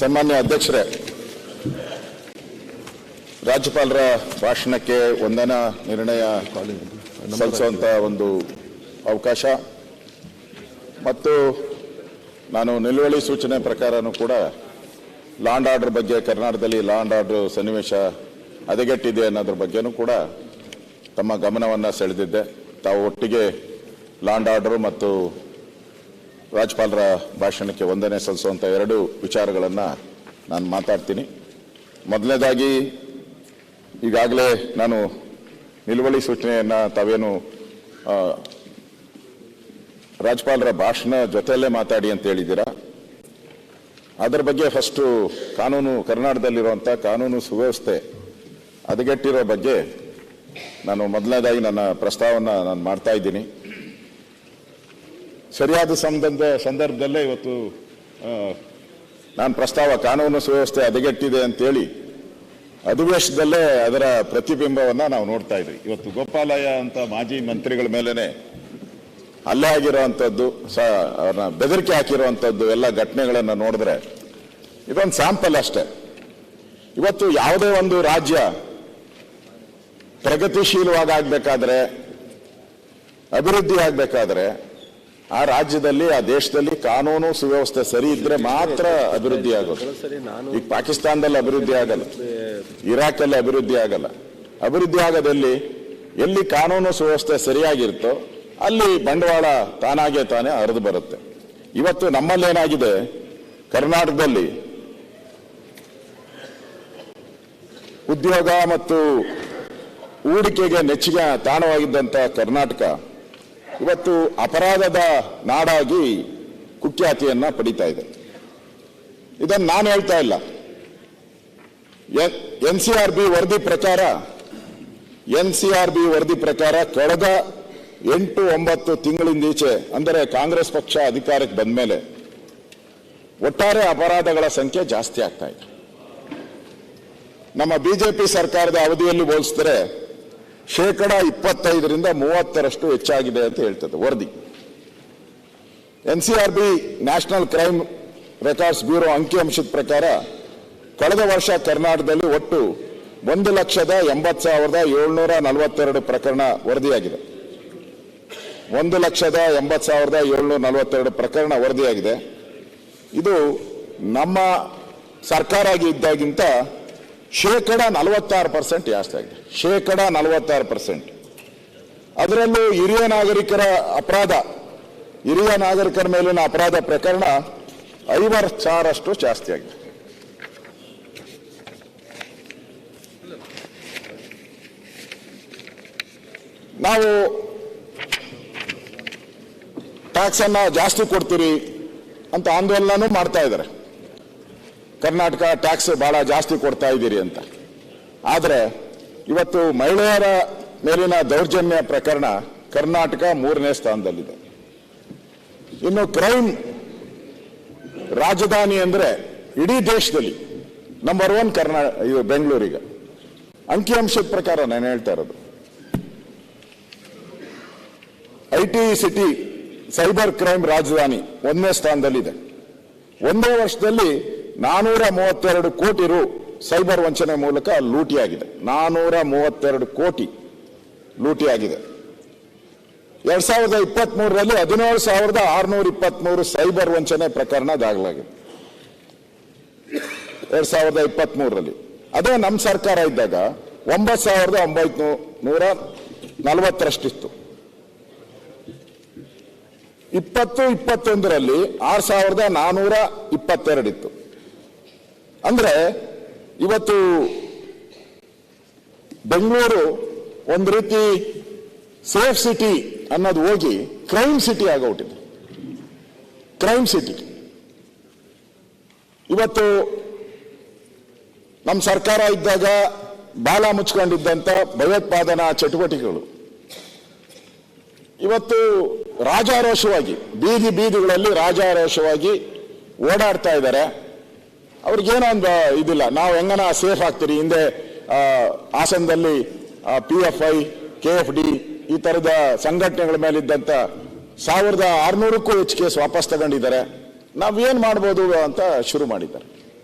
ಸನ್ಮಾನ್ಯ ಅಧ್ಯಕ್ಷರೇ, ರಾಜ್ಯಪಾಲರ ಭಾಷಣಕ್ಕೆ ವಂದನಾ ನಿರ್ಣಯ ಸಲ್ಲಿಸುವಂಥ ಒಂದು ಅವಕಾಶ. ಮತ್ತು ನಾನು ನಿಲುವಳಿ ಸೂಚನೆ ಪ್ರಕಾರನೂ ಕೂಡ ಲಾಂಡ್ ಆರ್ಡರ್ ಬಗ್ಗೆ, ಕರ್ನಾಟಕದಲ್ಲಿ ಲಾಂಡ್ ಆರ್ಡರ್ ಸನ್ನಿವೇಶ ಹದಗೆಟ್ಟಿದೆ ಅನ್ನೋದ್ರ ಬಗ್ಗೆನೂ ಕೂಡ ತಮ್ಮ ಗಮನವನ್ನು ಸೆಳೆದಿದ್ದೆ. ತಾವು ಒಟ್ಟಿಗೆ ಲಾಂಡ್ ಆರ್ಡರ್ ಮತ್ತು ರಾಜ್ಯಪಾಲರ ಭಾಷಣಕ್ಕೆ ವಂದನೆ ಸಲ್ಲಿಸುವಂಥ ಎರಡು ವಿಚಾರಗಳನ್ನು ನಾನು ಮಾತಾಡ್ತೀನಿ. ಮೊದಲನೇದಾಗಿ ಈಗಾಗಲೇ ನಾನು ನಿಲುವಳಿ ಸೂಚನೆಯನ್ನು ತಾವೇನು ರಾಜ್ಯಪಾಲರ ಭಾಷಣ ಜೊತೆಯಲ್ಲೇ ಮಾತಾಡಿ ಅಂತ ಹೇಳಿದ್ದೀರಾ? ಅದರ ಬಗ್ಗೆ ಫಸ್ಟು ಕಾನೂನು ಕರ್ನಾಟಕದಲ್ಲಿರುವಂಥ ಕಾನೂನು ಸುವ್ಯವಸ್ಥೆ ಹದಗೆಟ್ಟಿರೋ ಬಗ್ಗೆ ನಾನು ಮೊದಲನೇದಾಗಿ ನನ್ನ ಪ್ರಸ್ತಾವನ ನಾನು ಮಾಡ್ತಾ ಇದ್ದೀನಿ. ಸರಿಯಾದ ಸಂಬಂಧ ಸಂದರ್ಭದಲ್ಲೇ ಇವತ್ತು ನಾನು ಪ್ರಸ್ತಾವ ಕಾನೂನು ಸುವ್ಯವಸ್ಥೆ ಹದಗೆಟ್ಟಿದೆ ಅಂತೇಳಿ ಅಧಿವೇಶನದಲ್ಲೇ ಅದರ ಪ್ರತಿಬಿಂಬವನ್ನು ನಾವು ನೋಡ್ತಾ ಇದ್ವಿ. ಇವತ್ತು ಗೋಪಾಲಯ್ಯ ಅಂತ ಮಾಜಿ ಮಂತ್ರಿಗಳ ಮೇಲೇ ಹಲ್ಲೆ ಆಗಿರುವಂಥದ್ದು ಸ, ಅವ್ರನ್ನ ಬೆದರಿಕೆ ಹಾಕಿರುವಂಥದ್ದು ಎಲ್ಲ ಘಟನೆಗಳನ್ನು ನೋಡಿದ್ರೆ ಇದೊಂದು ಸ್ಯಾಂಪಲ್ ಅಷ್ಟೇ. ಇವತ್ತು ಯಾವುದೇ ಒಂದು ರಾಜ್ಯ ಪ್ರಗತಿಶೀಲವಾಗಬೇಕಾದ್ರೆ ಅಭಿವೃದ್ಧಿ ಆಗ್ಬೇಕಾದ್ರೆ ಆ ರಾಜ್ಯದಲ್ಲಿ, ಆ ದೇಶದಲ್ಲಿ ಕಾನೂನು ಸುವ್ಯವಸ್ಥೆ ಸರಿ ಇದ್ರೆ ಮಾತ್ರ ಅಭಿವೃದ್ಧಿ ಆಗೋದು. ಈಗ ಪಾಕಿಸ್ತಾನದಲ್ಲಿ ಅಭಿವೃದ್ಧಿ ಆಗಲ್ಲ, ಇರಾಕಲ್ಲಿ ಅಭಿವೃದ್ಧಿ ಆಗಲ್ಲ. ಅಭಿವೃದ್ಧಿ ಆಗದಲ್ಲಿ? ಎಲ್ಲಿ ಕಾನೂನು ಸುವ್ಯವಸ್ಥೆ ಸರಿಯಾಗಿರ್ತೋ ಅಲ್ಲಿ ಬಂಡವಾಳ ತಾನಾಗೆ ತಾನೇ ಹರಿದು ಬರುತ್ತೆ. ಇವತ್ತು ನಮ್ಮಲ್ಲೇನಾಗಿದೆ ಕರ್ನಾಟಕದಲ್ಲಿ ಉದ್ಯೋಗ ಮತ್ತು ಹೂಡಿಕೆಗೆ ನೆಚ್ಚಿಗೆ ತಾಣವಾಗಿದ್ದಂಥ ಕರ್ನಾಟಕ ಇವತ್ತು ಅಪರಾಧದ ನಾಡಾಗಿ ಕುಖ್ಯಾತಿಯನ್ನ ಪಡಿತಾ ಇದೆ. ಇದನ್ನು ನಾನು ಹೇಳ್ತಾ ಇಲ್ಲ. ಎನ್ ಸಿ ಆರ್ ಬಿ ವರದಿ ಪ್ರಕಾರ, ಎನ್ ಸಿ ಆರ್ ಬಿ ವರದಿ ಪ್ರಕಾರ ಕಳೆದ ಎಂಟು ಒಂಬತ್ತು ತಿಂಗಳಿಂದೀಚೆ ಅಂದರೆ ಕಾಂಗ್ರೆಸ್ ಪಕ್ಷ ಅಧಿಕಾರಕ್ಕೆ ಬಂದ ಮೇಲೆ ಒಟ್ಟಾರೆ ಅಪರಾಧಗಳ ಸಂಖ್ಯೆ ಜಾಸ್ತಿ ಆಗ್ತಾ ಇದೆ. ನಮ್ಮ ಬಿಜೆಪಿ ಸರ್ಕಾರದ ಅವಧಿಯಲ್ಲಿ ಹೋಲಿಸಿದ್ರೆ ಶೇಕಡ ಇಪ್ಪತ್ತೈದರಿಂದ ಮೂವತ್ತರಷ್ಟು ಹೆಚ್ಚಾಗಿದೆ ಅಂತ ಹೇಳ್ತದೆ ವರದಿ. N C R B national crime records bureau ಅಂಕಿಅಂಶದ ಪ್ರಕಾರ ಕಳೆದ ವರ್ಷ ಕರ್ನಾಟಕದಲ್ಲಿ ಒಟ್ಟು ಒಂದು ಲಕ್ಷದ ಎಂಬತ್ತು ಸಾವಿರದ ಏಳ್ನೂರ ನಲವತ್ತೆರಡು ಪ್ರಕರಣ ವರದಿಯಾಗಿದೆ. ಒಂದು ಲಕ್ಷದ ಎಂಬತ್ತು ಸಾವಿರದ ಏಳ್ನೂರ ನಲವತ್ತೆರಡು ಪ್ರಕರಣ ವರದಿಯಾಗಿದೆ. ಇದು ನಮ್ಮ ಸರ್ಕಾರ ಇದ್ದಾಗಿಂತ ಶೇಕಡ ನಲವತ್ತಾರು ಪರ್ಸೆಂಟ್ ಜಾಸ್ತಿ ಆಗಿದೆ. ಶೇಕಡ ನಲವತ್ತಾರು ಪರ್ಸೆಂಟ್ ಅದರಲ್ಲೂ ಹಿರಿಯ ನಾಗರಿಕರ ಅಪರಾಧ, ಹಿರಿಯ ನಾಗರಿಕರ ಮೇಲಿನ ಅಪರಾಧ ಪ್ರಕರಣ ಐವತ್ತು ಸಾವಿರಷ್ಟು ಜಾಸ್ತಿ ಆಗಿದೆ. ನಾವು ಟ್ಯಾಕ್ಸನ್ನು ಜಾಸ್ತಿ ಕೊಡ್ತೀರಿ ಅಂತ ಆಂದೋಲನೂ ಮಾಡ್ತಾ ಇದ್ದಾರೆ. ಕರ್ನಾಟಕ ಟ್ಯಾಕ್ಸ್ ಬಹಳ ಜಾಸ್ತಿ ಕೊಡ್ತಾ ಇದ್ದೀರಿ ಅಂತ. ಆದರೆ ಇವತ್ತು ಮಹಿಳೆಯರ ಮೇಲಿನ ದೌರ್ಜನ್ಯ ಪ್ರಕರಣ ಕರ್ನಾಟಕ ಮೂರನೇ ಸ್ಥಾನದಲ್ಲಿದೆ. ಇನ್ನು ಕ್ರೈಮ್ ರಾಜಧಾನಿ ಅಂದರೆ ಇಡೀ ದೇಶದಲ್ಲಿ ನಂಬರ್ ಒನ್ ಕರ್ನಾ, ಇದು ಬೆಂಗಳೂರಿಗೆ. ಅಂಕಿಅಂಶದ ಪ್ರಕಾರ ನಾನು ಹೇಳ್ತಾ ಇರೋದು. I T city cyber crime ರಾಜಧಾನಿ ಒಂದನೇ ಸ್ಥಾನದಲ್ಲಿದೆ. ಒಂದೇ ವರ್ಷದಲ್ಲಿ ನಾನೂರ ಮೂವತ್ತೆರಡು ಕೋಟಿ ರು ಸೈಬರ್ ವಂಚನೆ ಮೂಲಕ ಲೂಟಿಯಾಗಿದೆ. ನಾನೂರ ಮೂವತ್ತೆರಡು ಕೋಟಿ ಲೂಟಿಯಾಗಿದೆ. ಎರಡ್ ಸಾವಿರದ ಇಪ್ಪತ್ತ್ ಮೂರರಲ್ಲಿ ಹದಿನೇಳು ಸಾವಿರದ ಆರುನೂರ ಇಪ್ಪತ್ಮೂರು ಸೈಬರ್ ವಂಚನೆ ಪ್ರಕರಣ ದಾಖಲಾಗಿದೆ. ಎರಡ್ ಸಾವಿರದ ಇಪ್ಪತ್ತ್ ಮೂರರಲ್ಲಿ ಅದೇ ನಮ್ಮ ಸರ್ಕಾರ ಇದ್ದಾಗ ಒಂಬತ್ತು ಸಾವಿರದ ಒಂಬೈನೂರ ನೂರ ನಲವತ್ತರಷ್ಟಿತ್ತು. ಇಪ್ಪತ್ತು, ಇಪ್ಪತ್ತೊಂದರಲ್ಲಿ ಆರು ಸಾವಿರದ ನಾನೂರ ಇಪ್ಪತ್ತೆರಡಿತ್ತು. ಅಂದ್ರೆ ಇವತ್ತು ಬೆಂಗಳೂರು ಒಂದು ರೀತಿ ಸೇಫ್ ಸಿಟಿ ಅನ್ನೋದು ಹೋಗಿ ಕ್ರೈಮ್ ಸಿಟಿ ಆಗೋಗ್ಬಿಟ್ಟಿದೆ. Crime city. ಇವತ್ತು ನಮ್ಮ ಸರ್ಕಾರ ಇದ್ದಾಗ ಬಾಲ ಮುಚ್ಕೊಂಡಿದ್ದಂತ ಭಯೋತ್ಪಾದನಾ ಚಟುವಟಿಕೆಗಳು. ಇವತ್ತು ರಾಜಾರೋಷವಾಗಿ ಬೀದಿ ಬೀದಿಗಳಲ್ಲಿ ರಾಜಾರೋಷವಾಗಿ ಓಡಾಡ್ತಾ ಇದ್ದಾರೆ. ಅವ್ರಿಗೇನೋ ಒಂದು ಇದಿಲ್ಲ. ನಾವು ಹೆಂಗನ ಸೇಫ್ ಆಗ್ತೀರಿ? ಹಿಂದೆ ಹಾಸನದಲ್ಲಿ P F I K F D ಈ ತರದ ಸಂಘಟನೆಗಳ ಮೇಲಿದ್ದಂಥ ಸಾವಿರದ ಆರುನೂರಕ್ಕೂ ಹೆಚ್ಚು ಕೇಸ್ ವಾಪಸ್ ತಗೊಂಡಿದ್ದಾರೆ. ನಾವೇನ್ ಮಾಡ್ಬೋದು ಅಂತ ಶುರು ಮಾಡಿದ್ದಾರೆ.